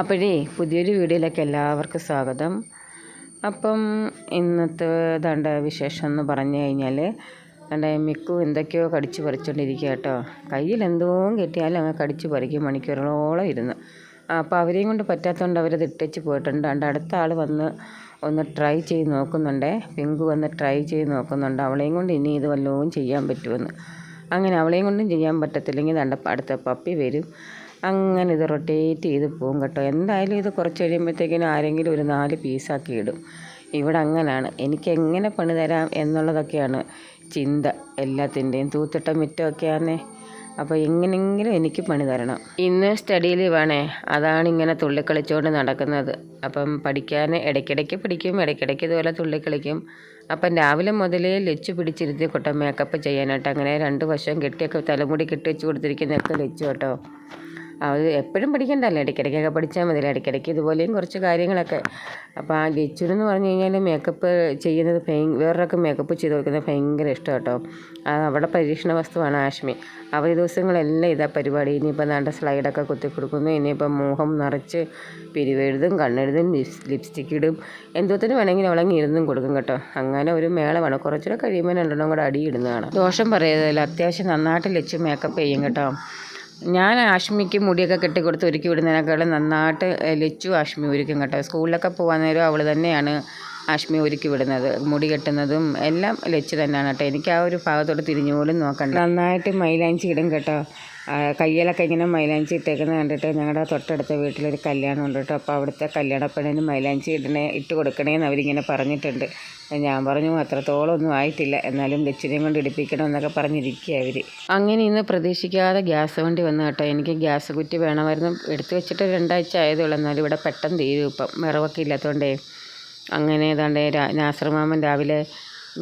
അപ്പോഴേ പുതിയൊരു വീഡിയോയിലേക്ക് എല്ലാവർക്കും സ്വാഗതം. അപ്പം ഇന്നത്തെ ദണ്ട വിശേഷം എന്ന് പറഞ്ഞു കഴിഞ്ഞാൽ ദണ്ട മിക്കു എന്തൊക്കെയോ കടിച്ചു പറിച്ചുകൊണ്ടിരിക്കുക കേട്ടോ. കയ്യിൽ എന്തോ കിട്ടിയാലും അങ്ങ് കടിച്ചു പറിക്കും മണിക്കൂറുകളോളം ഇരുന്ന്. അപ്പോൾ അവരെയും കൊണ്ട് പറ്റാത്തതുകൊണ്ട് അവരത് ഇട്ടച്ച് പോയിട്ടുണ്ട്. ദണ്ട അടുത്ത ആൾ വന്ന് ഒന്ന് ട്രൈ ചെയ്ത് നോക്കുന്നുണ്ടേ. പിങ്കു വന്ന് ട്രൈ ചെയ്ത് നോക്കുന്നുണ്ട്. അവളെയും കൊണ്ട് ഇനി ഇത് വല്ലതും ചെയ്യാൻ പറ്റുമെന്ന്. അങ്ങനെ അവളെയും കൊണ്ടും ചെയ്യാൻ പറ്റത്തില്ലെങ്കിൽ ദണ്ട അടുത്ത പപ്പി വരും. അങ്ങനെ ഇത് റൊട്ടേറ്റ് ചെയ്ത് പോകും കേട്ടോ. എന്തായാലും ഇത് കുറച്ച് കഴിയുമ്പോഴത്തേക്കിനും ആരെങ്കിലും ഒരു നാല് പീസാക്കി ഇടും. ഇവിടെ അങ്ങനെയാണ് എനിക്ക് എങ്ങനെ പണി തരാം എന്നുള്ളതൊക്കെയാണ് ചിന്ത എല്ലാത്തിന്റെയും. തൂത്തിട്ട മിറ്റമൊക്കെയാണേ അപ്പോൾ എങ്ങനെയെങ്കിലും എനിക്ക് പണി തരണം. ഇന്ന് സ്റ്റഡി വേണേ അതാണ് ഇങ്ങനെ തുള്ളിക്കളിച്ചുകൊണ്ട് നടക്കുന്നത്. അപ്പം പഠിക്കാൻ ഇടയ്ക്കിടയ്ക്ക് പഠിക്കും ഇടയ്ക്കിടയ്ക്ക് ഇതുപോലെ തുള്ളിക്കളിക്കും. അപ്പം രാവിലെ മുതലേ ലച്ചു പിടിച്ചിരുത്തി കൊട്ട മേക്കപ്പ് ചെയ്യാനായിട്ട്. അങ്ങനെ രണ്ട് വശം കെട്ടിയൊക്കെ തലമുടി കെട്ടി വെച്ച് കൊടുത്തിരിക്കുന്നതൊക്കെ ലച്ചു കേട്ടോ. അത് എപ്പോഴും പഠിക്കണ്ടല്ലോ? ഇടയ്ക്കിടയ്ക്കൊക്കെ പഠിച്ചാൽ മതി ഇടയ്ക്കിടയ്ക്ക് ഇതുപോലെയും കുറച്ച് കാര്യങ്ങളൊക്കെ. അപ്പോൾ ആ ഗിച്ചുനെന്ന് പറഞ്ഞു കഴിഞ്ഞാൽ മേക്കപ്പ് ചെയ്യുന്നത് വേറൊരാൾക്ക് മേക്കപ്പ് ചെയ്ത് കൊടുക്കുന്നത് ഭയങ്കര ഇഷ്ടം കേട്ടോ അവിടെ പരീക്ഷണ വസ്തുവാണ് ആഷ്മി. അവധി ദിവസങ്ങളെല്ലാം ഇതാ പരിപാടി. ഇനിയിപ്പോൾ നാണ്ട സ്ലൈഡൊക്കെ കുത്തി കൊടുക്കുന്നു. ഇനിയിപ്പോൾ മുഖം നിറച്ച് പിരിവെഴുതും കണ്ണെഴുതും ലിപ്സ് ലിപ്സ്റ്റിക്ക് ഇടും. എന്തോത്തിന് വേണമെങ്കിലും അവളങ്ങ് ഇരുന്നും കൊടുക്കും കേട്ടോ. അങ്ങനെ ഒരു മേളമാണ്. കുറച്ചുകൂടെ കഴിയുമ്പോൾ രണ്ടെണ്ണം കൂടെ അടിയിടുന്നതാണ്. ദോഷം പറയുന്നതല്ല അത്യാവശ്യം നന്നായിട്ട് ലച്ച് മേക്കപ്പ് ചെയ്യും കേട്ടോ. ഞാൻ ആഷ്മിക്ക് മുടിയൊക്കെ കെട്ടിക്കൊടുത്ത് ഒരുക്കി വിടുന്നതിനേക്കാളും നന്നായിട്ട് ലച്ചു ആഷ്മി ഒരുക്കും കേട്ടോ. സ്കൂളിലൊക്കെ പോകാൻ നേരം അവൾ തന്നെയാണ് ആഷ്മി ഒരുക്കി വിടുന്നത് മുടി കെട്ടുന്നതും എല്ലാം ലച്ച് തന്നെയാണ് കേട്ടോ. എനിക്ക് ആ ഒരു ഭാഗത്തോട്ട് തിരിഞ്ഞു പോലും നോക്കണ്ട. നന്നായിട്ട് മൈലാഞ്ചി ഇടും കേട്ടോ. കയ്യിലൊക്കെ ഇങ്ങനെ മൈലാഞ്ചി ഇട്ടേക്കുന്നത് കണ്ടിട്ട് ഞങ്ങളുടെ തൊട്ടടുത്ത വീട്ടിലൊരു കല്യാണം ഉണ്ട് കേട്ടോ. അപ്പോൾ അവിടുത്തെ കല്യാണപ്പെണ്ണിന് മൈലാഞ്ചി ഇടണേ ഇട്ട് കൊടുക്കണേന്ന് അവരിങ്ങനെ പറഞ്ഞിട്ടുണ്ട്. ഞാൻ പറഞ്ഞു അത്രത്തോളം ഒന്നും ആയിട്ടില്ല. എന്നാലും ലച്ചിനെയും കൊണ്ട് ഇടിപ്പിക്കണം എന്നൊക്കെ പറഞ്ഞിരിക്കുക അവർ അങ്ങനെ ഇന്ന് പ്രതീക്ഷിക്കാതെ ഗ്യാസ് വണ്ടി വന്നു കേട്ടോ. എനിക്ക് ഗ്യാസ് കുറ്റി വേണമായിരുന്നു. എടുത്തു വെച്ചിട്ട് രണ്ടാഴ്ച ആയതേ ഉള്ളൂ. എന്നാലും ഇവിടെ പെട്ടെന്ന് തീരും ഇപ്പം. വിറവൊക്കെ ഇല്ലാത്തതുകൊണ്ടേ അങ്ങനെ ഏതാണ്ട് നാസർമാമൻ രാവിലെ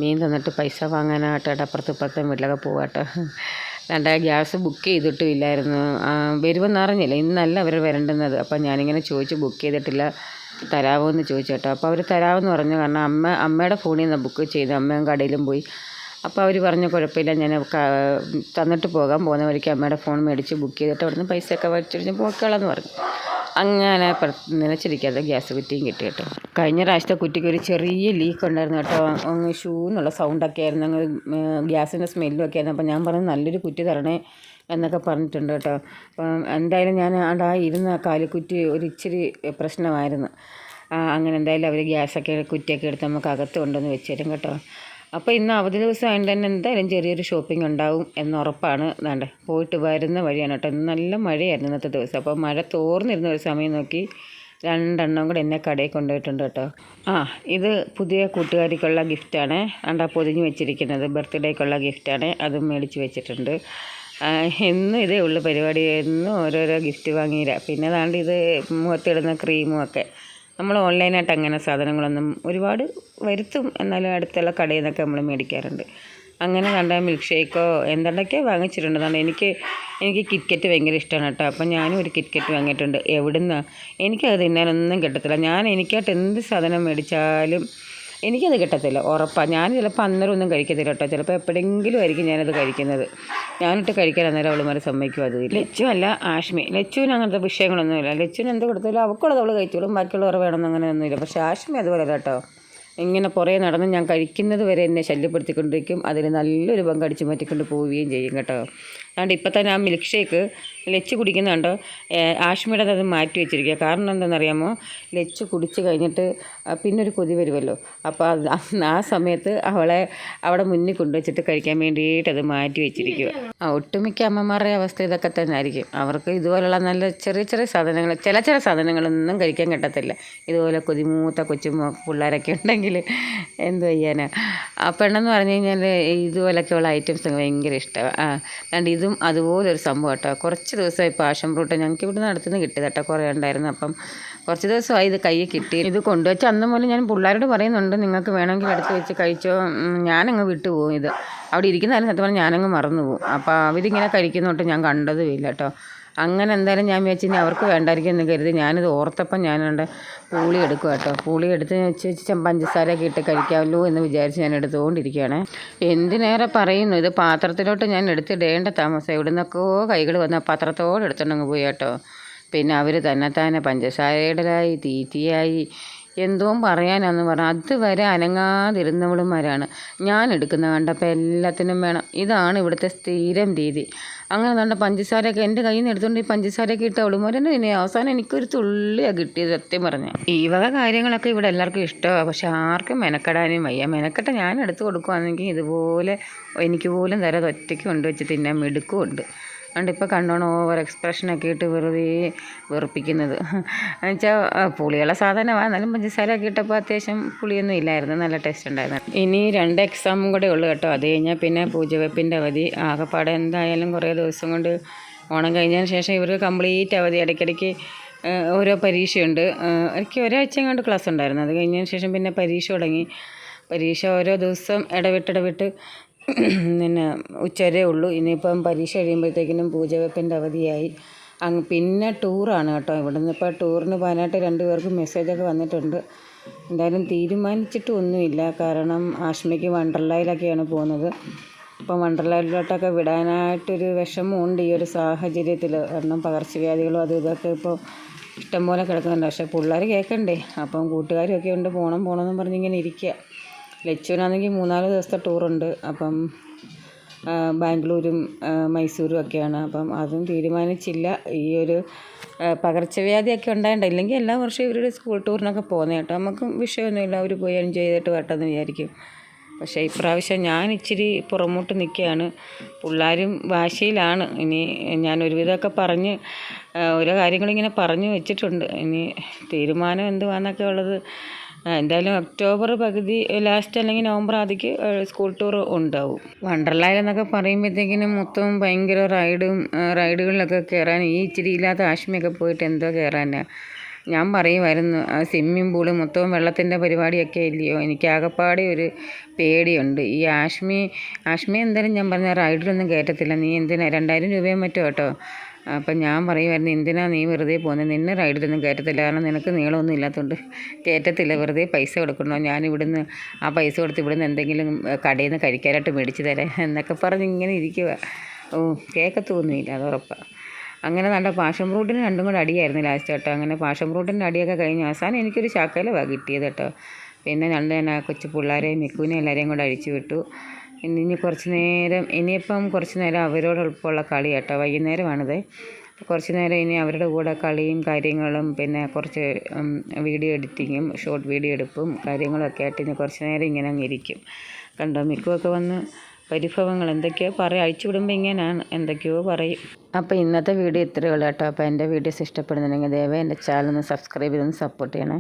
മീൻ തന്നിട്ട് പൈസ വാങ്ങാനായിട്ട് അപ്പുറത്ത് ഇപ്പുറത്തും വീട്ടിലൊക്കെ പോവാട്ടോ. രണ്ട് ഗ്യാസ് ബുക്ക് ചെയ്തിട്ടും ഇല്ലായിരുന്നു വരുമെന്ന് അറിഞ്ഞില്ല. ഇന്നല്ല അവർ വരേണ്ടുന്നത്. അപ്പം ഞാനിങ്ങനെ ചോദിച്ച് ബുക്ക് ചെയ്തിട്ടില്ല തരാമോ എന്ന് ചോദിച്ചു കേട്ടോ. അപ്പോൾ അവർ തരാമെന്ന് പറഞ്ഞു. കാരണം അമ്മ അമ്മയുടെ ഫോണിൽ നിന്ന് ബുക്ക് ചെയ്തു അമ്മയും കടയിലും പോയി. അപ്പോൾ അവർ പറഞ്ഞു കുഴപ്പമില്ല ഞാൻ തന്നിട്ട് പോകാൻ പോകുന്ന വഴിക്ക് അമ്മയുടെ ഫോൺ മേടിച്ച് ബുക്ക് ചെയ്തിട്ട് അവിടുന്ന് പൈസയൊക്കെ പോക്കോളാം എന്ന് പറഞ്ഞു. അങ്ങനെ നിലച്ചിരിക്കാതെ ഗ്യാസ് കുറ്റിയും കിട്ടി കേട്ടോ. കഴിഞ്ഞ പ്രാവശ്യത്തെ കുറ്റിക്ക് ഒരു ചെറിയ ലീക്ക് ഉണ്ടായിരുന്നു കേട്ടോ. അങ്ങ് ഷൂ എന്നുള്ള സൗണ്ടൊക്കെ ആയിരുന്നു. അങ്ങ് ഗ്യാസിന്റെ സ്മെല്ലും ഒക്കെ ആയിരുന്നു. അപ്പോൾ ഞാൻ പറഞ്ഞു നല്ലൊരു കുറ്റി തരണേ എന്നൊക്കെ പറഞ്ഞിട്ടുണ്ട് കേട്ടോ. അപ്പം എന്തായാലും ഞാൻ അവിടെ ആ ഇരുന്ന കാലിക്കുറ്റി ഒരു ഇച്ചിരി പ്രശ്നമായിരുന്നു. അങ്ങനെ എന്തായാലും അവർ ഗ്യാസൊക്കെ കുറ്റിയൊക്കെ എടുത്ത് നമുക്ക് അകത്ത് കൊണ്ടുവന്ന് വെച്ചേരും കേട്ടോ. അപ്പോൾ ഇന്ന് അവധി ദിവസം ആയതുകൊണ്ട് തന്നെ എന്തായാലും ചെറിയൊരു ഷോപ്പിംഗ് ഉണ്ടാവും എന്ന് ഉറപ്പാണ്. പോയിട്ട് വരുന്ന വഴിയാണ് കേട്ടോ. നല്ല മഴയായിരുന്നു ഇന്നത്തെ ദിവസം. അപ്പോൾ മഴ തോർന്നിരുന്ന ഒരു സമയം നോക്കി രണ്ടെണ്ണം കൂടെ എന്നെ കടയിൽ കൊണ്ടുപോയിട്ടുണ്ട് കേട്ടോ. ആ ഇത് പുതിയ കൂട്ടുകാരിക്കുള്ള ഗിഫ്റ്റാണ് അണ്ട പൊതിഞ്ഞ് വെച്ചിരിക്കുന്നത്. ബർത്ത്ഡേക്കുള്ള ഗിഫ്റ്റാണ് അതും മേടിച്ച് വെച്ചിട്ടുണ്ട്. എന്നും ഇതേ ഉള്ളു പരിപാടി. എന്നും ഓരോരോ ഗിഫ്റ്റ് വാങ്ങിയില്ല പിന്നെ അതാണ്ട് ഇത് മുഖത്തിടുന്ന ക്രീമും ഒക്കെ. നമ്മൾ ഓൺലൈനായിട്ട് അങ്ങനെ സാധനങ്ങളൊന്നും ഒരുപാട് വരുത്തും. എന്നാലും അടുത്തുള്ള കടയിൽ നിന്നൊക്കെ നമ്മൾ മേടിക്കാറുണ്ട്. അങ്ങനെ കണ്ട മിൽക്ക് ഷേക്കോ എന്തൊക്കെയോ വാങ്ങിച്ചിട്ടുണ്ട്. എനിക്ക് എനിക്ക് കിറ്റ്കറ്റ് ഭയങ്കര ഇഷ്ടമാണ് കേട്ടോ. അപ്പം ഞാനും ഒരു കിറ്റ്കറ്റ് വാങ്ങിയിട്ടുണ്ട്. എവിടുന്ന്? എനിക്കത് തിന്നാനൊന്നും കിട്ടത്തില്ല. ഞാൻ എനിക്കായിട്ട് എന്ത് സാധനം മേടിച്ചാലും എനിക്കത് കിട്ടത്തില്ല ഉറപ്പാണ് ഞാൻ ചിലപ്പോൾ അന്നേരം ഒന്നും കഴിക്കത്തില്ല കേട്ടോ. ചിലപ്പോൾ എപ്പോഴെങ്കിലും ആയിരിക്കും ഞാനത് കഴിക്കുന്നത്. ഞാനിട്ട് കഴിക്കാൻ അന്നേരം അവളുമാർ സമ്മതിക്കും അത് ലച്ചു അല്ല ആഷ്മി. ലച്ചുവിന് അങ്ങനത്തെ വിഷയങ്ങളൊന്നുമില്ല. ലച്ചുവിന് എന്ത് കൊടുത്താലും അവൾക്കുള്ളത് അവൾ കഴിച്ചോളും ബാക്കിയുള്ളവർ വേണമെന്ന് അങ്ങനെയൊന്നുമില്ല പക്ഷേ ആഷ്മി അതുപോലെ കേട്ടോ ഇങ്ങനെ പുറകെ നടന്ന് ഞാൻ കഴിക്കുന്നത് വരെ എന്നെ ശല്യപ്പെടുത്തിക്കൊണ്ടിരിക്കും. അതിന് നല്ലൊരു പങ്കടിച്ച് മാറ്റിക്കൊണ്ട് പോവുകയും ചെയ്യും കേട്ടോ. അതുകൊണ്ട് ഇപ്പം തന്നെ ആ മിൽക്ക് ഷേക്ക് ലച്ച് കുടിക്കുന്നുണ്ട്. ആഷ്മിയുടെ അത് മാറ്റി വെച്ചിരിക്കുക കാരണം എന്താണെന്നറിയാമോ? ലെച്ച് കുടിച്ച് കഴിഞ്ഞിട്ട് പിന്നെ ഒരു കൊതി വരുമല്ലോ അപ്പോൾ ആ സമയത്ത് അവളെ അവിടെ മുന്നിൽ കൊണ്ടുവച്ചിട്ട് കഴിക്കാൻ വേണ്ടിയിട്ട് അത് മാറ്റി വെച്ചിരിക്കുക ഒട്ടുമിക്ക അമ്മമാരുടെ അവസ്ഥ ഇതൊക്കെ തന്നെ ആയിരിക്കും. അവർക്ക് ഇതുപോലുള്ള നല്ല ചെറിയ ചെറിയ സാധനങ്ങൾ ചില ചില സാധനങ്ങളൊന്നും കഴിക്കാൻ കിട്ടത്തില്ല. ഇതുപോലെ കൊതിമൂത്ത കൊച്ചു പിള്ളേരൊക്കെ ഉണ്ടെങ്കിൽ എന്ത് ചെയ്യാനാണ് ആ പെണ്ണെന്ന് പറഞ്ഞു കഴിഞ്ഞാൽ ഇതുപോലൊക്കെയുള്ള ഐറ്റംസ് ഭയങ്കര ഇഷ്ടമാണ് ആ അതുകൊണ്ട് ഇതും അതുപോലെ ഒരു സംഭവം കേട്ടോ കുറച്ച് ദിവസമായി പാഷൻ ഫ്രൂട്ട് ഞങ്ങൾക്ക് ഇവിടുന്ന് അടുത്തുനിന്ന് കിട്ടിയത് കേട്ടോ കുറേ ഉണ്ടായിരുന്നു. അപ്പം കുറച്ച് ദിവസമായി ഇത് കയ്യിൽ കിട്ടി. ഇത് കൊണ്ടുവച്ച് അന്ന് മുതൽ ഞാൻ പിള്ളേരോട് പറയുന്നുണ്ട് നിങ്ങൾക്ക് വേണമെങ്കിൽ എടുത്ത് വെച്ച് കഴിച്ചോ. ഞാനങ്ങ് വിട്ടുപോകും ഇത്. അവിടെ ഇരിക്കുന്നതായാലും സത്യം പറഞ്ഞാൽ ഞാനങ്ങ് മറന്നു പോകും അപ്പോൾ അവരിങ്ങനെ കഴിക്കുന്നോട്ട് ഞാൻ കണ്ടതുമില്ല കേട്ടോ. അങ്ങനെ എന്തായാലും ഞാൻ വിചാരിച്ചു ഇനി അവർക്ക് വേണ്ടായിരിക്കും എന്ന് കരുതി ഞാനിത് ഓർത്തപ്പം ഞാനുണ്ട് പൂളി എടുക്കുക കേട്ടോ. പൂളി എടുത്ത് വെച്ച് വെച്ച് പഞ്ചസാരയൊക്കെ ഇട്ട് കഴിക്കാമല്ലോ എന്ന് വിചാരിച്ച് ഞാൻ എടുത്തുകൊണ്ടിരിക്കുകയാണ്. എന്തിനേറെ പറയുന്നു ഇത് പാത്രത്തിലോട്ട് ഞാൻ എടുത്തിടേണ്ട താമസം എവിടെ നിന്നൊക്കെയോ കൈകൾ വന്ന പാത്രത്തോടെ എടുത്തുണ്ടെങ്കിൽ പോയി കേട്ടോ. പിന്നെ അവർ തന്നെത്താനെ പഞ്ചസാരയിടലായി തീറ്റിയായി എന്തോ പറയാനാന്ന് പറഞ്ഞാൽ അതുവരെ അനങ്ങാതിരുന്നവളുമാരാണ്. ഞാൻ എടുക്കുന്ന കണ്ടപ്പോൾ എല്ലാത്തിനും വേണം. ഇതാണ് ഇവിടുത്തെ സ്ഥിരം രീതി. അങ്ങനെ നല്ല പഞ്ചസാരയൊക്കെ എന്റെ കയ്യിൽ നിന്ന് എടുത്തുകൊണ്ട് ഈ പഞ്ചസാരയൊക്കെ ഇട്ട് അവളുമാരെന്നെ ഇനി അവസാനം എനിക്കൊരു തുള്ളിയാണ് കിട്ടിയത് സത്യം പറഞ്ഞു. ഈ വക കാര്യങ്ങളൊക്കെ ഇവിടെ എല്ലാവർക്കും ഇഷ്ടമാണ് പക്ഷെ ആർക്കും മെനക്കെടാനും വയ്യ. മെനക്കെട്ട ഞാൻ എടുത്ത് കൊടുക്കുവാണെങ്കിൽ ഇതുപോലെ എനിക്ക് പോലും തരാതെ ഒറ്റയ്ക്ക് കൊണ്ടുവച്ച് തിന്നാൻ മിടുക്കുമുണ്ട്. അതുകൊണ്ട് ഇപ്പോൾ കണ്ടോണം ഓവർ എക്സ്പ്രഷനൊക്കെ ഇട്ട് വെറുതെ വെറുപ്പിക്കുന്നത്. എന്നുവെച്ചാൽ പുളിയുള്ള സാധനമാണ് എന്നാലും പഞ്ചസാരയൊക്കെ ഇട്ടപ്പോൾ അത്യാവശ്യം പുളിയൊന്നും ഇല്ലായിരുന്നു. നല്ല ടേസ്റ്റ് ഉണ്ടായിരുന്നു. ഇനി രണ്ട് എക്സാമും കൂടെ ഉള്ളു കേട്ടോ. അത് കഴിഞ്ഞാൽ പിന്നെ പൂജവെപ്പിന്റെ അവധി. ആകെപ്പാടെ എന്തായാലും കുറേ ദിവസം കൊണ്ട് ഓണം കഴിഞ്ഞതിന് ശേഷം ഇവർക്ക് കംപ്ലീറ്റ് അവധി. ഇടയ്ക്കിടയ്ക്ക് ഓരോ പരീക്ഷയുണ്ട്. ഇടയ്ക്ക് ഒരാഴ്ച കൊണ്ട് ക്ലാസ് ഉണ്ടായിരുന്നു. അത് കഴിഞ്ഞതിന് ശേഷം പിന്നെ പരീക്ഷ തുടങ്ങി. പരീക്ഷ ഓരോ ദിവസം ഇടവിട്ടിടവിട്ട് പിന്നെ ഉച്ചവരെ ഉള്ളൂ. ഇനിയിപ്പം പരീക്ഷ കഴിയുമ്പോഴത്തേക്കിനും പൂജവെപ്പിന്റെ അവധിയായി. അങ്ങ് പിന്നെ ടൂറാണ് കേട്ടോ. ഇവിടുന്ന് ഇപ്പോൾ ടൂറിന് പോകാനായിട്ട് രണ്ട് പേർക്ക് മെസ്സേജൊക്കെ വന്നിട്ടുണ്ട്. എന്തായാലും തീരുമാനിച്ചിട്ട് ഒന്നുമില്ല കാരണം ആഷ്മയ്ക്ക് വണ്ടർലായിലൊക്കെയാണ് പോകുന്നത്. അപ്പം വണ്ടർലായിലോട്ടൊക്കെ വിടാനായിട്ടൊരു വിഷമമുണ്ട് ഈ ഒരു സാഹചര്യത്തിൽ കാരണം പകർച്ചവ്യാധികളും അതും ഇതൊക്കെ ഇപ്പോൾ ഇഷ്ടംപോലെ കിടക്കുന്നുണ്ട്. പക്ഷേ പിള്ളേർ കേൾക്കണ്ടേ? അപ്പം കൂട്ടുകാരും ഒക്കെ ഉണ്ട് പോകണം പോകണമെന്നും പറഞ്ഞിങ്ങനെ ഇരിക്കുക. ലച്ചുവിനാണെങ്കിൽ മൂന്നാൽ ദിവസത്തെ ടൂറുണ്ട്. അപ്പം ബാംഗ്ലൂരും മൈസൂരും ഒക്കെയാണ്. അപ്പം അതും തീരുമാനിച്ചില്ല. ഈ ഒരു പകർച്ചവ്യാധിയൊക്കെ ഉണ്ടായിട്ടുണ്ട്. ഇല്ലെങ്കിൽ എല്ലാ വർഷവും ഇവരുടെ സ്കൂൾ ടൂറിനൊക്കെ പോകുന്നത് കേട്ടോ. നമുക്കും വിഷയമൊന്നുമില്ല. അവർ പോയി എൻജോയ് ചെയ്തിട്ട് വരട്ടെ എന്ന് വിചാരിക്കും. പക്ഷേ ഇപ്രാവശ്യം ഞാൻ ഇച്ചിരി പുറമോട്ട് നിൽക്കുകയാണ്. പിള്ളേരും വാശിയിലാണ് ഇനി ഞാൻ ഒരുവിധമൊക്കെ പറഞ്ഞ് ഓരോ കാര്യങ്ങളിങ്ങനെ പറഞ്ഞു വെച്ചിട്ടുണ്ട്. ഇനി തീരുമാനം എന്തുവാന്നൊക്കെ ഉള്ളത് എന്തായാലും ഒക്ടോബർ പകുതി ലാസ്റ്റ് അല്ലെങ്കിൽ നവംബർ ആദ്യക്ക് സ്കൂൾ ടൂർ ഉണ്ടാവും. വണ്ടർലായിൽ എന്നൊക്കെ പറയുമ്പോഴത്തേക്കിനും മൊത്തം ഭയങ്കര റൈഡും റൈഡുകളിലൊക്കെ കയറാൻ ഈ ഇച്ചിരി ഇല്ലാത്ത ആശ്മിയൊക്കെ പോയിട്ട് എന്തോ കയറാനാണ് ഞാൻ പറയുമായിരുന്നു സ്വിമ്മിംഗ് പൂൾ മൊത്തവും വെള്ളത്തിന്റെ പരിപാടിയൊക്കെ ഇല്ലയോ? എനിക്ക് ആകെപ്പാടെ ഒരു പേടിയുണ്ട്. ഈ ആഷ്മി ആഷ്മി എന്തായാലും ഞാൻ പറഞ്ഞ റൈഡിലൊന്നും കയറ്റത്തില്ല. നീ എന്തിനാ? രണ്ടായിരം രൂപയും മറ്റോ കേട്ടോ? അപ്പം ഞാൻ പറയുമായിരുന്നു എന്തിനാ നീ വെറുതെ പോകുന്നത് നിന്നെ റൈഡിലൊന്നും കയറ്റത്തില്ല. കാരണം നിനക്ക് നീളമൊന്നും ഇല്ലാത്തതുകൊണ്ട് കയറ്റത്തില്ല. വെറുതെ പൈസ കൊടുക്കണോ? ഞാൻ ഇവിടുന്ന് ആ പൈസ കൊടുത്ത് ഇവിടുന്ന് എന്തെങ്കിലും കടയിൽ നിന്ന് കഴിക്കാനായിട്ട് മേടിച്ച് തരാം എന്നൊക്കെ പറഞ്ഞ് ഇങ്ങനെ ഇരിക്കുക ഓ കേൾക്കത്തൊന്നുമില്ല അത് ഉറപ്പാണ് അങ്ങനെ നല്ല പാഷൻ ഫ്രൂട്ടിന് രണ്ടും കൂടെ അടിയായിരുന്നു ലാസ്റ്റ് കേട്ടോ അങ്ങനെ പാഷൻ ഫ്രൂട്ടിന്റെ അടിയൊക്കെ കഴിഞ്ഞ് അവസാനം എനിക്കൊരു ശകലമാണ് കിട്ടിയത് കേട്ടോ. പിന്നെ രണ്ട് ആ കൊച്ചു പിള്ളേരെയും മിക്കുവിനെയും എല്ലാവരെയും കൂടെ അഴിച്ചു വിട്ടു. ഇനി കുറച്ച് നേരം ഇനിയിപ്പം കുറച്ച് നേരം അവരോട് അവരോടൊപ്പമുള്ള കളി കേട്ടോ. വൈകുന്നേരമാണിത്. കുറച്ച് നേരം ഇനി അവരുടെ കൂടെ കളിയും കാര്യങ്ങളും പിന്നെ കുറച്ച് വീഡിയോ എഡിറ്റിങ്ങും ഷോർട്ട് വീഡിയോ എടുപ്പും കാര്യങ്ങളൊക്കെ ആയിട്ട് ഇനി കുറച്ച് നേരം ഇങ്ങനെ അങ്ങ് ഇരിക്കും. കണ്ടോ മിക്കുമൊക്കെ വന്ന് പരിഭവങ്ങൾ എന്തൊക്കെയോ പറയും. അഴിച്ചു വിടുമ്പോൾ ഇങ്ങനെയാണ് എന്തൊക്കെയോ പറയും. അപ്പോൾ ഇന്നത്തെ വീഡിയോ ഇത്രയേ ഉള്ളൂ കേട്ടോ. അപ്പോൾ എന്റെ വീഡിയോസ് ഇഷ്ടപ്പെടുന്നുണ്ടെങ്കിൽ ദയവായി എന്റെ ചാനൽ ഒന്ന് സബ്സ്ക്രൈബ് ചെയ്തൊന്ന് സപ്പോർട്ട് ചെയ്യണേ.